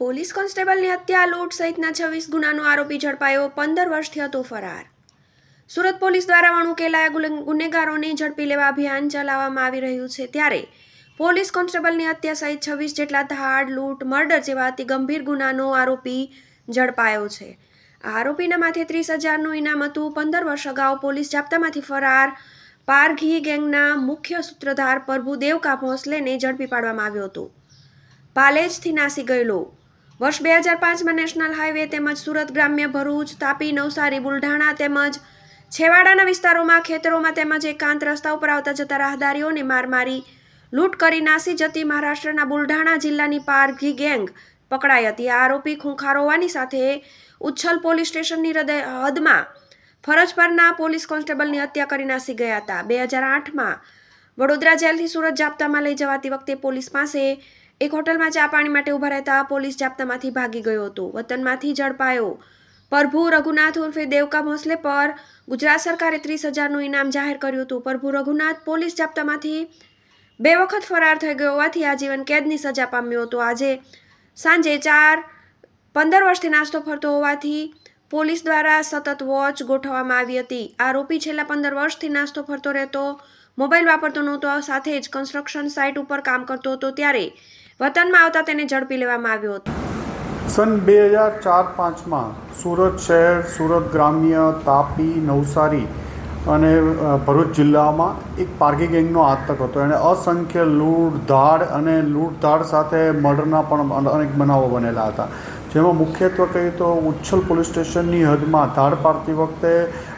Police કોન્સ્ટેબલની હત્યા, લૂંટ સહિતના છવ્વીસ ગુનાનો આરોપી ઝડપાયો, પંદર વર્ષથી હતો ફરાર. સુરત પોલીસ દ્વારા વણુકેલાયા ગુનેગારોને ઝડપી લેવા અભિયાન ચલાવવામાં આવી રહ્યું છે. ત્યારે પોલીસ કોન્સ્ટેબલની હત્યા સહિત છવ્વીસ જેટલા ધાડ, લૂંટ, મર્ડર જેવા અતિ ગંભીર ગુનાનો આરોપી ઝડપાયો છે. આરોપીના માથે ત્રીસ હજારનું ઇનામ હતું. પંદર વર્ષ અગાઉ પોલીસ જાપ્તામાંથી ફરાર પારઘી ગેંગના મુખ્ય સૂત્રધાર પ્રભુ દેવકા ભોંસલેને ઝડપી પાડવામાં આવ્યો હતો. પાલેજથી નાસી ગયેલો વર્ષ બે હજાર પાંચમાં નેશનલ હાઈવે તેમજ સુરત ગ્રામ્ય ભરૂચ, તાપી, નવસારી, બુલઢાણા તેમજ છેવાડાના વિસ્તારોમાં, ખેતરોમાં તેમજ એકાંત રસ્તા ઉપર આવતા જતા રાહદારીઓને માર મારી લૂંટ કરી નાસી જતી મહારાષ્ટ્રના બુલઢાણા જિલ્લાની પારઘી ગેંગ પકડાઈ હતી. આ આરોપી ખૂંખાર હોવાની સાથે ઉચ્છલ પોલીસ સ્ટેશનની હૃદય હદમાં ફરજ પરના પોલીસ કોન્સ્ટેબલની હત્યા કરી નાસી ગયા હતા. બે હજાર આઠમાં વડોદરા જેલથી સુરત જાપ્તામાં લઈ જવાતી વખતે પોલીસ પાસે એક હોટલમાં ચા પાણી માટે ઊભા રહેતા પોલીસ જાપ્તામાંથી ભાગી ગયો હતો. વતનમાંથી ઝડપાયો. પ્રભુ રઘુનાથ ઉર્ફે દેવકા ભોંસલે પર ગુજરાત સરકારે ત્રીસ હજારનું ઇનામ જાહેર કર્યું હતું. પ્રભુ રઘુનાથ પોલીસ જાપ્તામાંથી બે વખત ફરાર થઈ ગયો હોવાથી આજીવન કેદની સજા પામ્યો હતો. આજે સાંજે ચાર પંદર વર્ષથી નાસ્તો ફરતો હોવાથી પોલીસ દ્વારા સતત વોચ ગોઠવવામાં આવી હતી. આરોપી છેલ્લા પંદર વર્ષથી નાસ્તો ફરતો રહેતો મોબાઈલ વાપરતો નહોતો સાથે જ કન્સ્ટ્રક્શન સાઇટ ઉપર કામ કરતો હતો ત્યારે વતનમાં આવતા તેને ઝડપી લેવામાં આવ્યો હતો. સન બે હજાર ચાર પાંચમાં સુરત શહેર, સુરત ગ્રામ્ય, તાપી, નવસારી અને ભરૂચ જિલ્લામાં એક પારગી ગેંગનો આતંક હતો. એણે અસંખ્ય લૂંટ ધાડ અને લૂંટ ધાડ સાથે મર્ડરના પણ અન- અનેક બનાવો બનેલા હતા. જેમાં મુખ્યત્વે કહીએ તો ઉચ્છલ પોલીસ સ્ટેશનની હદમાં ધાડ પાડતી વખતે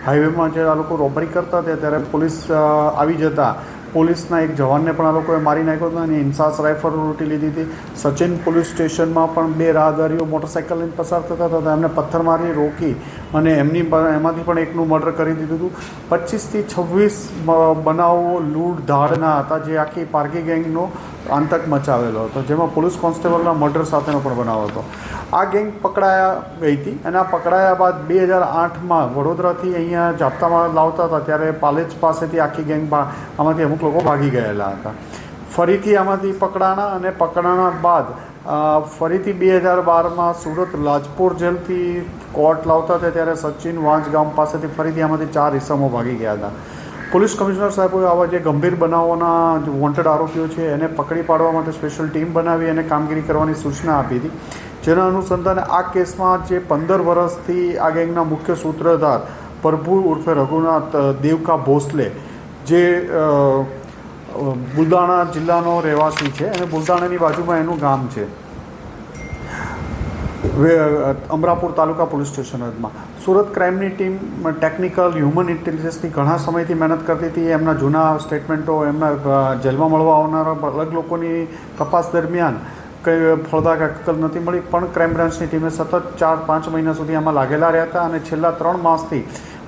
હાઈવેમાં જ્યારે આ લોકો રોબરી કરતા હતા ત્યારે પોલીસ આવી જતા. પોલીસના એક જવાનને પણ આ લોકોએ મારી નાખ્યો હતો અને ઇન્સાસ રાઇફલ લૂંટી લીધી હતી. સચિન પોલીસ સ્ટેશનમાં પણ બે રાહદારીઓ મોટરસાઇકલ લઈને પસાર થતા હતા. એમને પથ્થર રોકી અને એમની એમાંથી પણ એકનું મર્ડર કરી દીધું હતું. પચીસથી છવ્વીસ બનાવો, લૂંટ, ધાડના હતા, જે આખી પારકી ગેંગનો આતંક મચાવેલો હતો, જેમાં પોલીસ કોન્સ્ટેબલના મર્ડર સાથેનો પણ બનાવ હતો. આ ગેંગ પકડાયા ગઈ હતી અને આ પકડાયા બાદ બે હજાર આઠમાં વડોદરાથી અહીંયા જાપ્તામાં લાવતા હતા, ત્યારે પાલેજ પાસેથી આખી ગેંગ આમાંથી અમુક લોકો ભાગી ગયેલા હતા. ફરીથી આમાંથી પકડાણા અને પકડાણા બાદ ફરીથી બે હજાર બારમાં સુરત લાજપોર જેલથી કોર્ટ લાવતા હતા ત્યારે સચિન વાંજ ગામ પાસેથી ફરીથી આમાંથી ચાર ઇસમો ભાગી ગયા હતા. પોલીસ કમિશનર સાહેબોએ આવા જે ગંભીર બનાવોના વોન્ટેડ આરોપીઓ છે, એને પકડી પાડવા માટે સ્પેશિયલ ટીમ બનાવી અને કામગીરી કરવાની સૂચના આપી હતી. જેના અનુસંધાને આ કેસમાં જે પંદર વર્ષથી આ ગેંગના મુખ્ય સૂત્રધાર પ્રભુ ઉર્ફે રઘુનાથ દેવકા ભોસલે જે બુલદાણા જિલ્લાનો રહેવાસી છે અને બુલદાણાની બાજુમાં એનું ગામ છે. અમરાપુર તાલુકા પોલીસ સ્ટેશન હદમાં સુરત ક્રાઇમની ટીમ ટેકનિકલ, હ્યુમન ઇન્ટેલિજન્સની ઘણા સમયથી મહેનત કરતી હતી. એમના જૂના સ્ટેટમેન્ટો, એમના જેલમાં મળવા આવનારા અલગ લોકોની તપાસ દરમિયાન કંઈ ફળદાયક હકીકત નથી મળી. પણ ક્રાઇમ બ્રાન્ચની ટીમે સતત ચાર પાંચ મહિના સુધી આમાં લાગેલા રહ્યા હતા અને છેલ્લા ત્રણ માસથી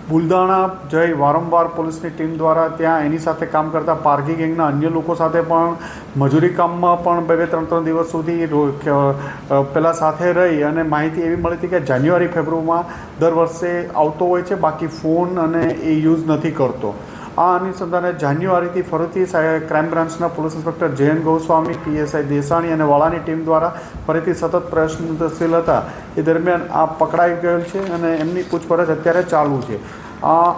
બુલદાણા જઈ વારંવાર પોલીસની ટીમ દ્વારા ત્યાં એની સાથે કામ કરતા પારગી ગેંગના અન્ય લોકો સાથે પણ મજૂરી કામમાં પણ બે બે ત્રણ ત્રણ દિવસ સુધી પહેલાં સાથે રહી અને માહિતી એવી મળી હતી કે જાન્યુઆરી, ફેબ્રુઆરીમાં દર વર્ષે આવતો હોય છે, બાકી ફોન અને એ યુઝ નથી કરતો. આ અનુસંધાને જાન્યુઆરીથી ફરીથી ક્રાઇમ બ્રાન્ચના police inspector Jayant Goswami PSI Desani અને વાળાની ટીમ દ્વારા ફરીથી સતત પ્રયત્નશીલ હતા. એ દરમિયાન આ પકડાઈ ગયેલ છે અને એમની પૂછપરછ અત્યારે ચાલુ છે. આ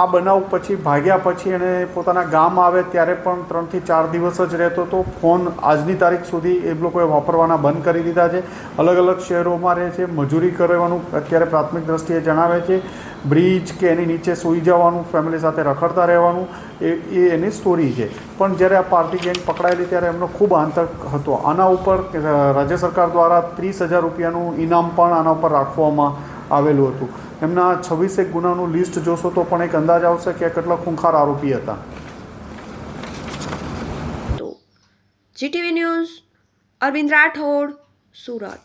આ બનાવ પછી ભાગ્યા પછી એણે પોતાના ગામ આવે ત્યારે પણ ત્રણથી ચાર દિવસ જ રહેતો હતો. ફોન આજની તારીખ સુધી એ લોકોએ વાપરવાના બંધ કરી દીધા છે. અલગ અલગ શહેરોમાં રહે છે, મજૂરી કરવાનું અત્યારે પ્રાથમિક દ્રષ્ટિએ જણાવે છે. બ્રિજ કે એની નીચે સૂઈ જવાનું ફેમિલી સાથે રખડતા રહેવાનું, એ એ એની સ્ટોરી છે. પણ જ્યારે આ પાર્ટી ગેંગ પકડાયેલી ત્યારે એમનો ખૂબ આંતક હતો. આના ઉપર રાજ્ય સરકાર દ્વારા ત્રીસ હજાર રૂપિયાનું ઇનામ પણ આના ઉપર રાખવામાં આવેલું હતું. એમના છવ્વીસેક ગુનાનું લિસ્ટ જોશો તો પણ એક અંદાજ આવશે કે કેટલા ખૂંખાર આરોપી હતા. GTV news, Arvind Rathod, Surat.